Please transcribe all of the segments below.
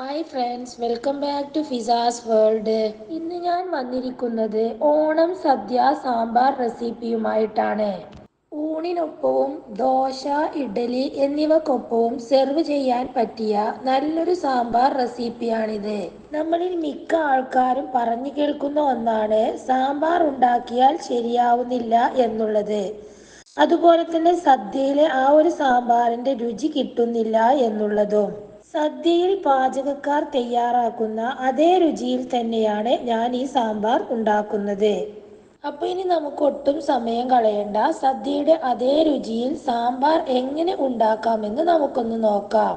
Hi friends welcome back to Fiza's world ഇന്ന് ഞാൻ വന്നിരിക്കുന്നത് ഓണം സദ്യ സാമ്പാർ റെസിപ്പിയുമായിട്ടാണ്. ഊണിനൊപ്പവും ദോശ ഇഡലി എന്നിവക്കൊപ്പവും സെർവ് ചെയ്യാൻ പറ്റിയ നല്ലൊരു സാമ്പാർ റെസിപ്പിയാണിത്. നമ്മളിൽ മിക്ക ആൾക്കാരും പറഞ്ഞു കേൾക്കുന്ന ഒന്നാണ് സാമ്പാർ ഉണ്ടാക്കിയാൽ ശരിയാവുന്നില്ല എന്നുള്ളത്. അതുപോലെ തന്നെ സദ്യയിലെ ആ ഒരു സാമ്പാറിന്റെ രുചി കിട്ടുന്നില്ല എന്നുള്ളതും. സദ്യയിൽ പാചകക്കാർ തയ്യാറാക്കുന്ന അതേ രുചിയിൽ തന്നെയാണ് ഞാൻ ഈ സാമ്പാർ ഉണ്ടാക്കുന്നത്. അപ്പൊ ഇനി നമുക്ക് ഒട്ടും സമയം കളയണ്ട. സദ്യയുടെ അതേ രുചിയിൽ സാമ്പാർ എങ്ങനെ ഉണ്ടാക്കാമെന്ന് നമുക്കൊന്ന് നോക്കാം.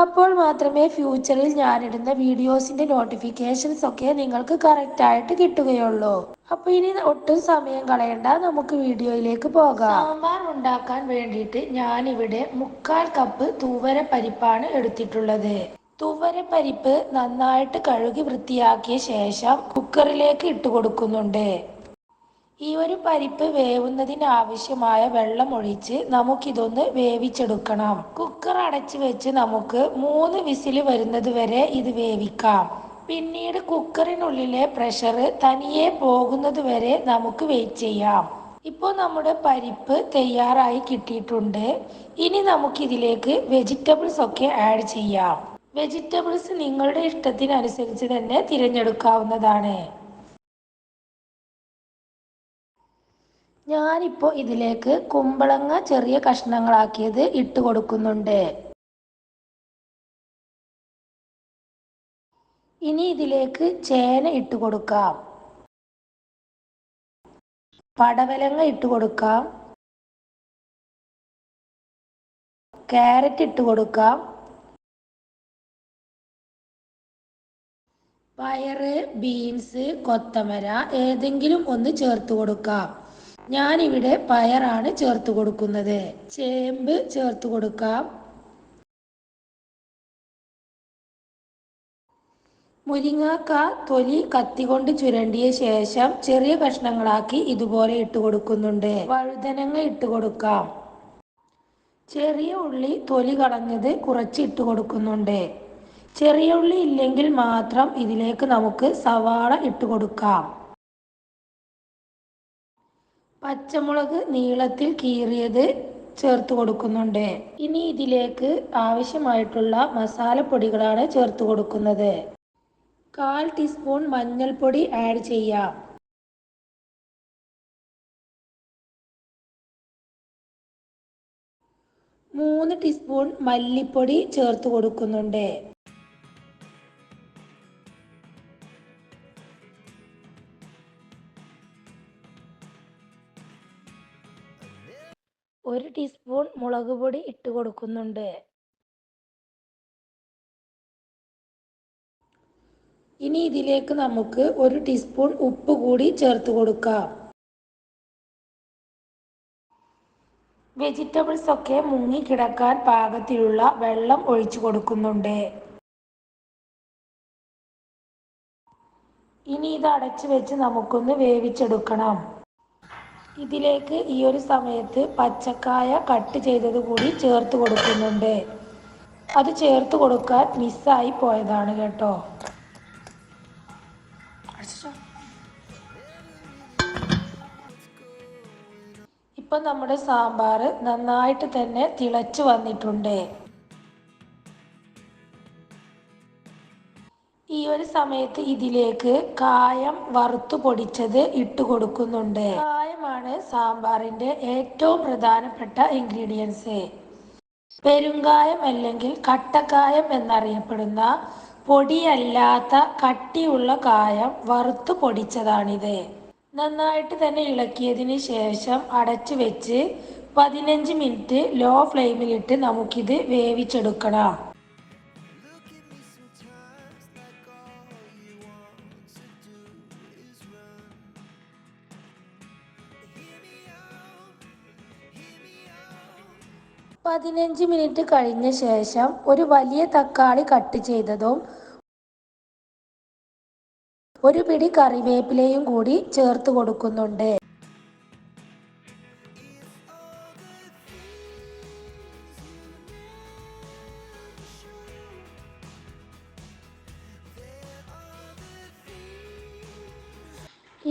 അപ്പോൾ മാത്രമേ ഫ്യൂച്ചറിൽ ഞാനിടുന്ന വീഡിയോസിന്റെ നോട്ടിഫിക്കേഷൻസ് ഒക്കെ നിങ്ങൾക്ക് കറക്റ്റ് ആയിട്ട് കിട്ടുകയുള്ളൂ. അപ്പൊ ഇനി ഒട്ടും സമയം കളയണ്ട. നമുക്ക് വീഡിയോയിലേക്ക് പോകാം. സാമ്പാർ ഉണ്ടാക്കാൻ വേണ്ടിയിട്ട് ഞാൻ ഞാനിവിടെ മുക്കാൽ കപ്പ് തൂവര പരിപ്പാണ് എടുത്തിട്ടുള്ളത്. തൂവര പരിപ്പ് നന്നായിട്ട് കഴുകി വൃത്തിയാക്കിയ ശേഷം കുക്കറിലേക്ക് ഇട്ട് കൊടുക്കുന്നുണ്ട്. ഈ ഒരു പരിപ്പ് വേവുന്നതിന് ആവശ്യമായ വെള്ളം ഒഴിച്ച് നമുക്കിതൊന്ന് വേവിച്ചെടുക്കണം. കുക്കർ അടച്ച് വെച്ച് നമുക്ക് മൂന്ന് വിസിൽ വരുന്നത് വരെ ഇത് വേവിക്കാം. പിന്നീട് കുക്കറിനുള്ളിലെ പ്രഷർ തനിയെ പോകുന്നത് വരെ നമുക്ക് വെയിറ്റ് ചെയ്യാം. ഇപ്പോൾ നമ്മുടെ പരിപ്പ് തയ്യാറായി കിട്ടിയിട്ടുണ്ട്. ഇനി നമുക്കിതിലേക്ക് വെജിറ്റബിൾസ് ഒക്കെ ആഡ് ചെയ്യാം. വെജിറ്റബിൾസ് നിങ്ങളുടെ ഇഷ്ടത്തിനനുസരിച്ച് തന്നെ തിരഞ്ഞെടുക്കാവുന്നതാണ്. ഞാനിപ്പോൾ ഇതിലേക്ക് കുമ്പളങ്ങ ചെറിയ കഷ്ണങ്ങളാക്കിയത് ഇട്ട് കൊടുക്കുന്നുണ്ട്. ഇനി ഇതിലേക്ക് ചേന ഇട്ട് കൊടുക്കാം. പടവലങ്ങ ഇട്ട് കൊടുക്കാം. ക്യാരറ്റ് ഇട്ട് കൊടുക്കാം. പയറ് ബീൻസ് കൊത്തമര ഏതെങ്കിലും ഒന്ന് ചേർത്ത് കൊടുക്കാം. ഞാനിവിടെ പയറാണ് ചേർത്ത് കൊടുക്കുന്നത്. ചേമ്പ് ചേർത്ത് കൊടുക്കാം. മുരിങ്ങാക്ക തൊലി കത്തി കൊണ്ട് ചുരണ്ടിയ ശേഷം ചെറിയ കഷ്ണങ്ങളാക്കി ഇതുപോലെ ഇട്ട് കൊടുക്കുന്നുണ്ട്. വഴുതനങ്ങ ഇട്ട് കൊടുക്കാം. ചെറിയ ഉള്ളി തൊലി കളഞ്ഞത് കുറച്ച് ഇട്ട് കൊടുക്കുന്നുണ്ട്. ചെറിയ ഉള്ളി ഇല്ലെങ്കിൽ മാത്രം ഇതിലേക്ക് നമുക്ക് സവാള ഇട്ട് കൊടുക്കാം. പച്ചമുളക് നീളത്തിൽ കീറിയത് ചേർത്ത് കൊടുക്കുന്നുണ്ട്. ഇനി ഇതിലേക്ക് ആവശ്യമായിട്ടുള്ള മസാലപ്പൊടികളാണ് ചേർത്ത് കൊടുക്കുന്നത്. കാൽ ടീസ്പൂൺ മഞ്ഞൾപ്പൊടി ആഡ് ചെയ്യാം. മൂന്ന് ടീസ്പൂൺ മല്ലിപ്പൊടി ചേർത്ത് കൊടുക്കുന്നുണ്ട്. ഒരു ടീസ്പൂൺ മുളക് പൊടി ഇട്ട് കൊടുക്കുന്നുണ്ട്. ഇനി ഇതിലേക്ക് നമുക്ക് ഒരു ടീസ്പൂൺ ഉപ്പ് കൂടി ചേർത്ത് കൊടുക്കാം. വെജിറ്റബിൾസ് ഒക്കെ മുങ്ങി കിടക്കാൻ പാകത്തിലുള്ള വെള്ളം ഒഴിച്ചു കൊടുക്കുന്നുണ്ട്. ഇനി ഇത് അടച്ചു വെച്ച് നമുക്കൊന്ന് വേവിച്ചെടുക്കണം. ഇതിലേക്ക് ഈ ഒരു സമയത്ത് പച്ചക്കായ കട്ട് ചെയ്തത് കൂടി ചേർത്ത് കൊടുക്കുന്നുണ്ട്. അത് ചേർത്ത് കൊടുക്കാൻ മിസ്സായി പോയതാണ് കേട്ടോ. ഇപ്പം നമ്മുടെ സാമ്പാർ നന്നായിട്ട് തന്നെ തിളച്ച് വന്നിട്ടുണ്ട്. ഈ ഒരു സമയത്ത് ഇതിലേക്ക് കായം വറുത്തു പൊടിച്ചത് ഇട്ട് കൊടുക്കുന്നുണ്ട്. കായമാണ് സാമ്പാറിന്റെ ഏറ്റവും പ്രധാനപ്പെട്ട ഇൻഗ്രീഡിയൻസ് പെരുങ്കായം അല്ലെങ്കിൽ കട്ടക്കായം എന്നറിയപ്പെടുന്ന പൊടിയല്ലാത്ത കട്ടിയുള്ള കായം വറുത്തു പൊടിച്ചതാണിത്. നന്നായിട്ട് തന്നെ ഇളക്കിയതിന് ശേഷം അടച്ചു വെച്ച് പതിനഞ്ച് മിനിറ്റ് ലോ ഫ്ലെയിമിലിട്ട് നമുക്കിത് വേവിച്ചെടുക്കണം. പതിനഞ്ച് മിനിറ്റ് കഴിഞ്ഞ ശേഷം ഒരു വലിയ തക്കാളി കട്ട് ചെയ്തതും ഒരു പിടി കറിവേപ്പിലയും കൂടി ചേർത്ത് കൊടുക്കുന്നുണ്ട്.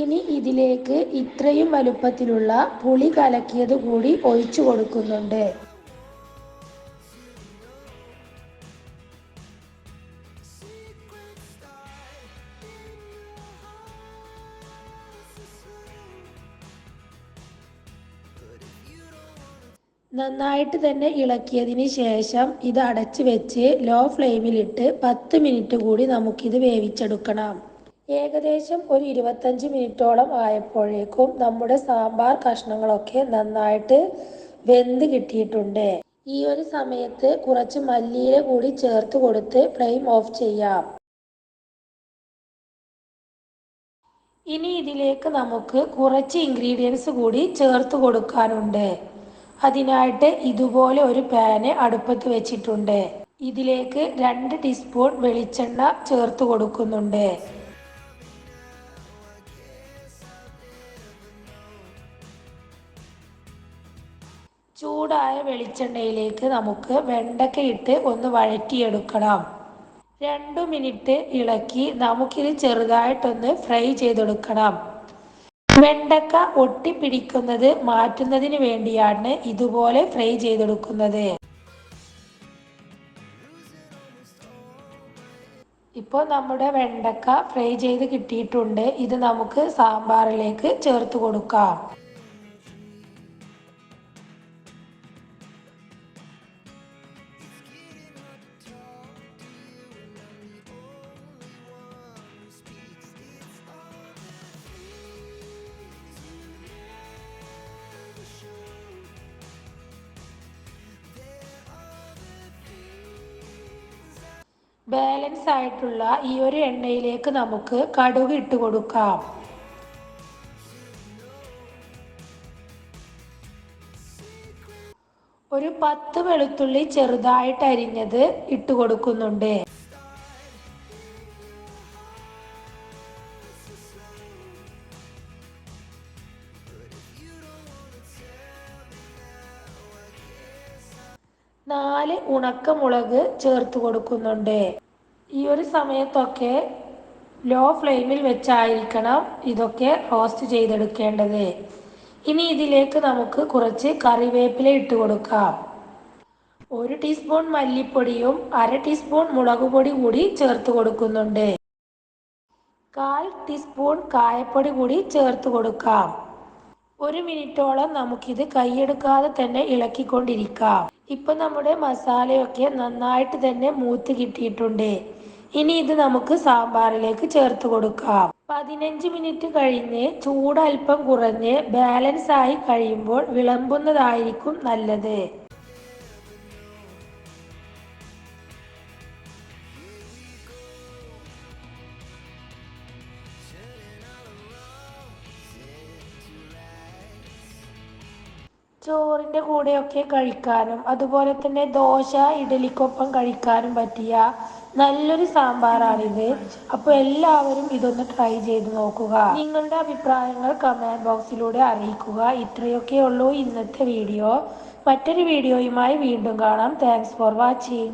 ഇനി ഇതിലേക്ക് ഇത്രയും വലുപ്പത്തിലുള്ള പുളി കലക്കിയത് കൂടി ഒഴിച്ചു കൊടുക്കുന്നുണ്ട്. നന്നായിട്ട് തന്നെ ഇളക്കിയതിന് ശേഷം ഇത് അടച്ച് വെച്ച് ലോ ഫ്ലെയിമിലിട്ട് പത്ത് മിനിറ്റ് കൂടി നമുക്കിത് വേവിച്ചെടുക്കണം. ഏകദേശം ഒരു ഇരുപത്തഞ്ച് മിനിറ്റോളം ആയപ്പോഴേക്കും നമ്മുടെ സാമ്പാർ കഷ്ണങ്ങളൊക്കെ നന്നായിട്ട് വെന്ത് കിട്ടിയിട്ടുണ്ട്. ഈ ഒരു സമയത്ത് കുറച്ച് മല്ലിയില കൂടി ചേർത്ത് കൊടുത്ത് ഫ്ലെയിം ഓഫ് ചെയ്യാം. ഇനി ഇതിലേക്ക് നമുക്ക് കുറച്ച് ഇൻഗ്രീഡിയൻസ് കൂടി ചേർത്ത് കൊടുക്കാനുണ്ട്. അതിനായിട്ട് ഇതുപോലെ ഒരു പാന് അടുപ്പത്ത് വെച്ചിട്ടുണ്ട്. ഇതിലേക്ക് രണ്ട് ടീസ്പൂൺ വെളിച്ചെണ്ണ ചേർത്ത് കൊടുക്കുന്നുണ്ട്. ചൂടായ വെളിച്ചെണ്ണയിലേക്ക് നമുക്ക് വെണ്ടക്ക ഇട്ട് ഒന്ന് വഴറ്റിയെടുക്കണം. രണ്ടു മിനിറ്റ് ഇളക്കി നമുക്കിത് ചെറുതായിട്ടൊന്ന് ഫ്രൈ ചെയ്തെടുക്കണം. വെണ്ടക്ക ഒട്ടിപ്പിടിക്കുന്നത് മാറ്റുന്നതിന് വേണ്ടിയാണ് ഇതുപോലെ ഫ്രൈ ചെയ്തെടുക്കുന്നത്. ഇപ്പോൾ നമ്മുടെ വെണ്ടക്ക ഫ്രൈ ചെയ്ത് കിട്ടിയിട്ടുണ്ട്. ഇത് നമുക്ക് സാമ്പാറിലേക്ക് ചേർത്ത് കൊടുക്കാം. ബാലൻസ് ആയിട്ടുള്ള ഈ ഒരു എണ്ണയിലേക്ക് നമുക്ക് കടുക് ഇട്ട് കൊടുക്കാം. ഒരു പത്ത് വെളുത്തുള്ളി ചെറുതായിട്ട് അരിഞ്ഞത് ഇട്ട് കൊടുക്കുന്നുണ്ട്. നാല് ഉണക്കമുളക് ചേർത്ത് കൊടുക്കുന്നുണ്ട്. ഈ ഒരു സമയത്തൊക്കെ ലോ ഫ്ലെയിമിൽ വെച്ചായിരിക്കണം ഇതൊക്കെ റോസ്റ്റ് ചെയ്തെടുക്കേണ്ടത്. ഇനി ഇതിലേക്ക് നമുക്ക് കുറച്ച് കറിവേപ്പില ഇട്ട് കൊടുക്കാം. ഒരു ടീസ്പൂൺ മല്ലിപ്പൊടിയും അര ടീസ്പൂൺ മുളക് പൊടി കൂടി ചേർത്ത് കൊടുക്കുന്നുണ്ട്. കാൽ ടീസ്പൂൺ കായപ്പൊടി കൂടി ചേർത്ത് കൊടുക്കാം. ഒരു മിനിറ്റോളം നമുക്കിത് കൈയെടുക്കാതെ തന്നെ ഇളക്കിക്കൊണ്ടിരിക്കാം. ഇപ്പൊ നമ്മുടെ മസാലയൊക്കെ നന്നായിട്ട് തന്നെ മൂത്ത് കിട്ടിയിട്ടുണ്ട്. ഇനി ഇത് നമുക്ക് സാമ്പാറിലേക്ക് ചേർത്ത് കൊടുക്കാം. പതിനഞ്ച് മിനിറ്റ് കഴിഞ്ഞ് ചൂട് അല്പം കുറഞ്ഞ് ബാലൻസ് ആയി കഴിയുമ്പോൾ വിളമ്പുന്നതായിരിക്കും നല്ലത്. ചോറിന്റെ കൂടെയൊക്കെ കഴിക്കാനും അതുപോലെ തന്നെ ദോശ ഇഡലിക്കൊപ്പം കഴിക്കാനും പറ്റിയ നല്ലൊരു സാമ്പാറാണിത്. അപ്പോൾ എല്ലാവരും ഇതൊന്ന് ട്രൈ ചെയ്ത് നോക്കുക. നിങ്ങളുടെ അഭിപ്രായങ്ങൾ കമന്റ് ബോക്സിലൂടെ അറിയിക്കുക. ഇത്രയൊക്കെ ഉള്ളൂ ഇന്നത്തെ വീഡിയോ മറ്റൊരു വീഡിയോയുമായി വീണ്ടും കാണാം. Thanks for watching